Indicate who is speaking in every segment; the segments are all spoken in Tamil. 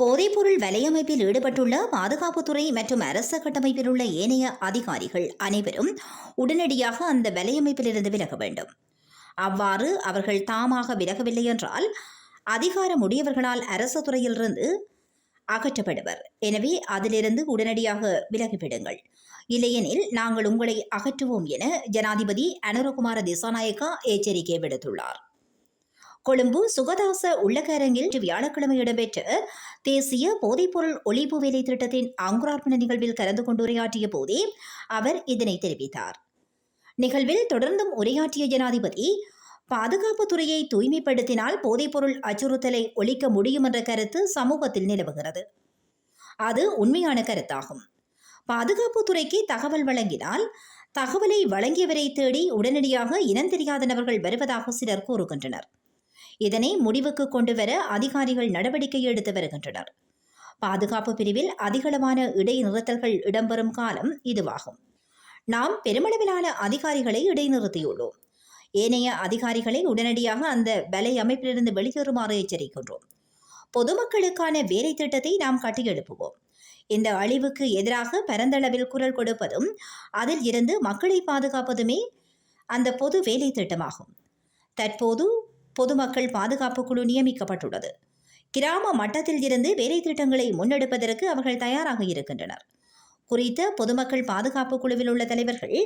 Speaker 1: போதைப்பொருள் வலையமைப்பில் ஈடுபட்டுள்ள பாதுகாப்புத்துறை மற்றும் அரச கட்டமைப்பில் உள்ள ஏனைய அதிகாரிகள் அனைவரும் உடனடியாக அந்த வலையமைப்பிலிருந்து விலக வேண்டும். அவ்வாறு அவர்கள் தாமாக விலகவில்லை என்றால் அதிகாரம் உடையவர்களால் அரசு துறையிலிருந்து அகற்றப்படுவர். எனவே அதிலிருந்து உடனடியாக விலகிவிடுங்கள். இல்லையெனில் நாங்கள் உங்களை அகற்றுவோம் என ஜனாதிபதி அனுரகுமார திசாநாயக்கா எச்சரிக்கை விடுத்துள்ளார். கொழும்பு சுகதாச உள்ளகரங்கில் வியாழக்கிழமை இடம்பெற்ற தேசிய போதைப்பொருள் ஒழிப்பு வேலை திட்டத்தின் அங்குரார்ப்பண நிகழ்வில் கலந்து கொண்டு உரையாற்றிய போதே அவர் இதனை தெரிவித்தார். நிகழ்வில் தொடர்ந்தும் உரையாற்றிய ஜனாதிபதி பாதுகாப்பு துறையை தூய்மைப்படுத்தினால் போதைப்பொருள் அச்சுறுத்தலை ஒழிக்க முடியும் என்ற கருத்து சமூகத்தில் நிலவுகிறது. அது உண்மையான கருத்தாகும். பாதுகாப்பு துறைக்கு தகவல் வழங்கினால் தகவலை வழங்கியவரை தேடி உடனடியாக இனம் தெரியாத நபர்கள் வருவதாக சிலர் கூறுகின்றனர். இதனை முடிவுக்கு கொண்டு வர அதிகாரிகள் நடவடிக்கை எடுத்து வருகின்றனர். பாதுகாப்பு பிரிவில் அதிகளவான இடைநிறுத்தல்கள் இடம்பெறும் காலம் இதுவாகும். நாம் பெருமளவிலான அதிகாரிகளை இடைநிறுத்தியுள்ளோம். ஏனைய அதிகாரிகளை உடனடியாக அந்த வலை அமைப்பிலிருந்து வெளியேறுமாறு எச்சரிக்கின்றோம். பொதுமக்களுக்கான வேலை திட்டத்தை நாம் கட்டியெழுப்புவோம். இந்த அழிவுக்கு எதிராக பரந்தளவில் குரல் கொடுப்பதும் அதில் இருந்து மக்களை பாதுகாப்பதுமே அந்த பொது வேலை திட்டமாகும். தற்போது பொதுமக்கள் பாதுகாப்பு குழு நியமிக்கப்பட்டுள்ளது. கிராம மட்டத்தில் இருந்து வேலை திட்டங்களை முன்னெடுப்பதற்கு அவர்கள் தயாராக இருக்கின்றனர். குறித்த பொதுமக்கள் பாதுகாப்பு குழுவில் உள்ள தலைவர்கள்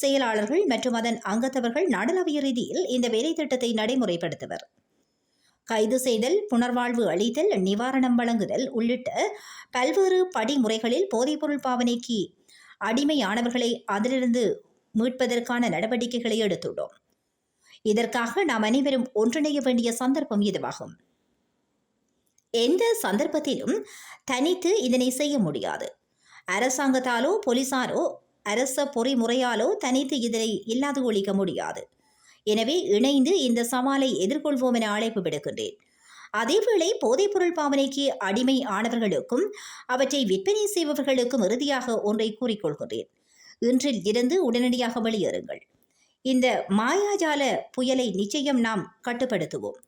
Speaker 1: செயலாளர்கள் மற்றும் அதன் அங்கத்தவர்கள் நாடளாவிய ரீதியில் இந்த வேலை திட்டத்தை நடைமுறைப்படுத்துவர். கைது செய்தல் புனர்வாழ்வு அளித்தல் நிவாரணம் வழங்குதல் உள்ளிட்ட பல்வேறு படிமுறைகளில் போதைப்பொருள் பாவனைக்கு அடிமையானவர்களை அதிலிருந்து மீட்பதற்கான நடவடிக்கைகளை எடுத்துள்ளோம். இதற்காக நாம் அனைவரும் ஒன்றிணைய வேண்டிய சந்தர்ப்பம் இதுவாகும். எந்த சந்தர்ப்பத்திலும் தனித்து இதனை செய்ய முடியாது. அரசாங்கத்தாலோ போலீசாரோ அரச பொறிமுறையாலோ தனித்து இதனை இல்லாது ஒழிக்க முடியாது. எனவே இணைந்து இந்த சவாலை எதிர்கொள்வோம் என அழைப்பு விடுக்கின்றேன். அதேவேளை போதைப்பொருள் பாவனைக்கு அடிமை ஆனவர்களுக்கும் அவற்றை விற்பனை செய்பவர்களுக்கும் இறுதியாக ஒன்றை கூறிக்கொள்கின்றேன் இன்றில் இருந்து உடனடியாக வெளியேறுங்கள். இந்த மாயாஜால புயலை நிச்சயம் நாம் கட்டுப்படுத்துவோம்.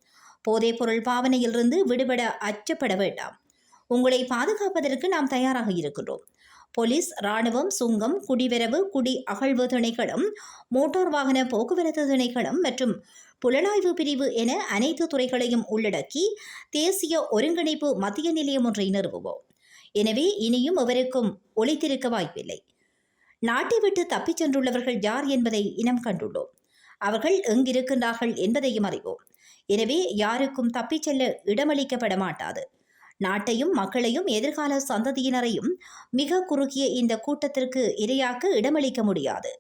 Speaker 1: போதைப்பொருள் பாவனையிலிருந்து விடுபட அச்சப்பட வேண்டாம். உங்களை பாதுகாப்பதற்கு நாம் தயாராக இருக்கின்றோம். போலீஸ் ராணுவம் சுங்கம் குடிவரவு குடி அகழ்வு திணைக்களம் மோட்டார் வாகன போக்குவரத்து திணைக்களம் மற்றும் புலனாய்வு பிரிவு என அனைத்து துறைகளையும் உள்ளடக்கி தேசிய ஒருங்கிணைப்பு மத்திய நிலையம் ஒன்றை நிறுவுவோம். எனவே இனியும் அவருக்கும் ஒளித்திருக்க வாய்ப்பில்லை. நாட்டை விட்டு தப்பிச் சென்றுள்ளவர்கள் யார் என்பதை இனம் கண்டுள்ளோம். அவர்கள் எங்கிருக்கின்றார்கள் என்பதையும் அறிவோம். எனவே யாருக்கும் தப்பிச் செல்ல இடமளிக்கப்பட மாட்டாது. நாட்டையும் மக்களையும் எதிர்கால சந்ததியினரையும் மிக குறுகிய இந்த கூட்டத்திற்கு இரையாக்க இடமளிக்க முடியாது.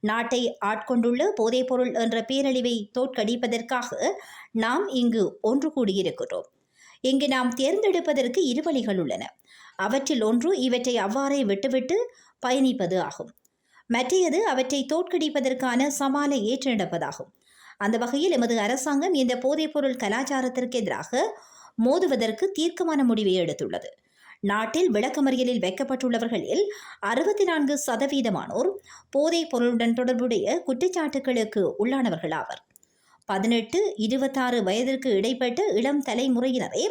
Speaker 1: நாட்டை ஆட்கொண்டுள்ள போதைப்பொருள் என்ற பேரழிவை தோற்கடிப்பதற்காக நாம் இங்கு ஒன்று கூடியிருக்கிறோம். இங்கு நாம் தேர்ந்தெடுப்பதற்கு இரு வழிகள் உள்ளன. அவற்றில் ஒன்று இவற்றை அவ்வாறே விட்டுவிட்டு பயணிப்பது ஆகும். மற்றையது அவற்றை தோற்கடிப்பதற்கான சவாலை ஏற்றெடுப்பதாகும். அந்த வகையில் எமது அரசாங்கம் இந்த போதைப்பொருள் கலாச்சாரத்திற்கு எதிராக மோதுவதற்கு தீர்க்கமான முடிவை எடுத்துள்ளது. நாட்டில் விளக்கமறியலில் வைக்கப்பட்டுள்ளவர்களில் அறுபத்தி நான்கு சதவீதமானோர் போதைப் பொருளுடன் தொடர்புடைய குற்றச்சாட்டுகளுக்கு உள்ளானவர்களாவர். பதினெட்டு இருபத்தாறு வயதிற்கு இடைப்பட்ட இளம் தலைமுறையினரே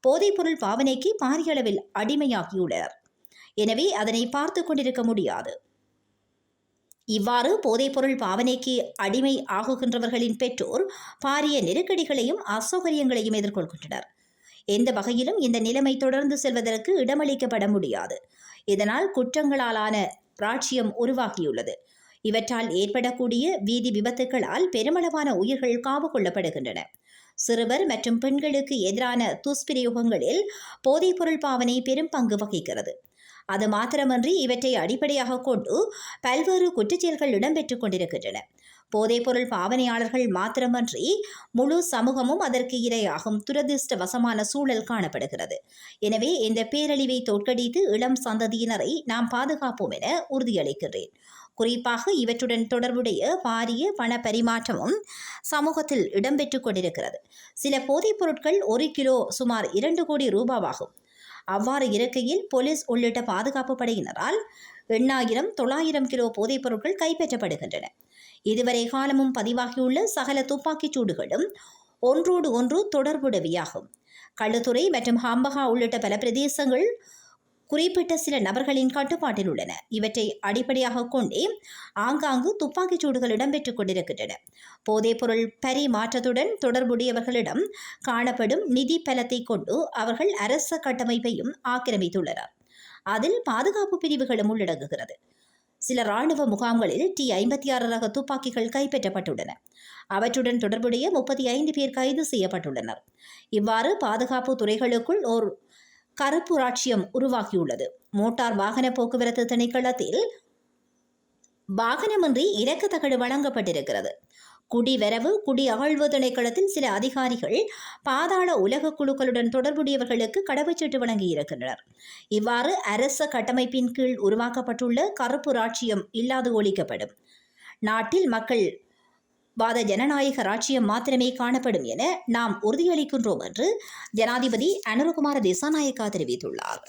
Speaker 1: போதைப்பொருள் பாவனைக்கு பாரிய அளவில் அடிமையாகியுள்ளனர். எனவே அதனை பார்த்து கொண்டிருக்க முடியாது. இவ்வாறு போதைப்பொருள் பாவனைக்கு அடிமை ஆகுகின்றவர்களின் பெற்றோர் பாரிய நெருக்கடிகளையும் அசௌகரியங்களையும் எதிர்கொள்கின்றனர். எந்த வகையிலும் இந்த நிலைமை தொடர்ந்து செல்வதற்கு இடமளிக்கப்பட முடியாது. இதனால் குற்றங்களாலான ராட்சியம் உருவாகியுள்ளது. இவற்றால் ஏற்படக்கூடிய வீதி விபத்துகளால் பெருமளவான உயிர்கள் காவு கொள்ளப்படுகின்றன சிறுவர் மற்றும் பெண்களுக்கு எதிரான துஷ்பிரயோகங்களில் போதைப்பொருள் பாவனை பெரும் பங்கு வகிக்கிறது. அது மாத்திரமன்றி இவற்றை அடிப்படையாக கொண்டு பல்வேறு குற்றச்செயல்கள் இடம்பெற்றுக் கொண்டிருக்கின்றன. போதைப்பொருள் பாவனையாளர்கள் மாத்திரமன்றி முழு சமூகமும் அதற்கு இரையாகும் துரதிருஷ்டவசமான சூழல் காணப்படுகிறது. எனவே இந்த பேரழிவை தோற்கடித்து இளம் சந்ததியினரை நாம் பாதுகாப்போம் என உறுதியளிக்கிறேன். குறிப்பாக இவற்றுடன் தொடர்புடைய பாரிய பண பரிமாற்றமும் சமூகத்தில் இடம்பெற்று கொண்டிருக்கிறது. சில போதைப் பொருட்கள் ஒரு கிலோ சுமார் இரண்டு கோடி ரூபாவாகும். அவ்வாறு இருக்கையில் போலீஸ் உள்ளிட்ட பாதுகாப்பு படையினரால் எண்ணாயிரம் தொள்ளாயிரம் கிலோ போதைப் பொருட்கள் கைப்பற்றப்படுகின்றன. இதுவரை காலமும் பதிவாகியுள்ள சகல துப்பாக்கிச் சூடுகளும் ஒன்றோடு ஒன்று தொடர்புடையவையாகும். கள்ளத்துறை மற்றும் ஹாம்பகா உள்ளிட்ட பல பிரதேசங்கள் குறிப்பிட்ட சில நபர்களின் கட்டுப்பாட்டில் உள்ளன. இவற்றை அடிப்படையாக கொண்டே ஆங்காங்கு துப்பாக்கிச் சூடுகள் இடம்பெற்றுக் கொண்டிருக்கின்றன. போதைப்பொருள் பரிமாற்றத்துடன் தொடர்புடையவர்களிடம் காணப்படும் நிதி பலத்தை கொண்டு அவர்கள் அரச கட்டமைப்பையும் ஆக்கிரமித்துள்ளனர். அதில் பாதுகாப்பு பிரிவுகளும் உள்ளடங்குகிறது. சில ராணுவ முகாம்களில் டி ஐம்பத்தி ஆறு ரக துப்பாக்கிகள் கைப்பற்றப்பட்டுள்ளன. அவற்றுடன் தொடர்புடைய முப்பத்தி ஐந்து பேர் கைது செய்யப்பட்டுள்ளனர். இவ்வாறு பாதுகாப்பு துறைகளுக்குள் ஓர் கருப்பு ராட்சியம் உருவாகியுள்ளது. மோட்டார் வாகன போக்குவரத்து திணைக்களத்தில் வாகனமின்றி இறக்க தகடு வழங்கப்பட்டிருக்கிறது. குடிவரவு குடி அகழ்வு திணைக்களத்தில் சில அதிகாரிகள் பாதாள உலக குழுக்களுடன் தொடர்புடையவர்களுக்கு கடவுச்சீட்டு வழங்கியிருக்கின்றனர். இவ்வாறு அரச கட்டமைப்பின் கீழ் உருவாக்கப்பட்டுள்ள கருப்பு ராட்சியம் இல்லாது ஒழிக்கப்படும். நாட்டில் மக்கள் வாத ஜனநாயக ராஜ்யம் மாத்திரமே காணப்படும் என நாம் உறுதியளிக்கின்றோம் என்று ஜனாதிபதி அனுரகுமார திசாநாயக்கா தெரிவித்துள்ளார்.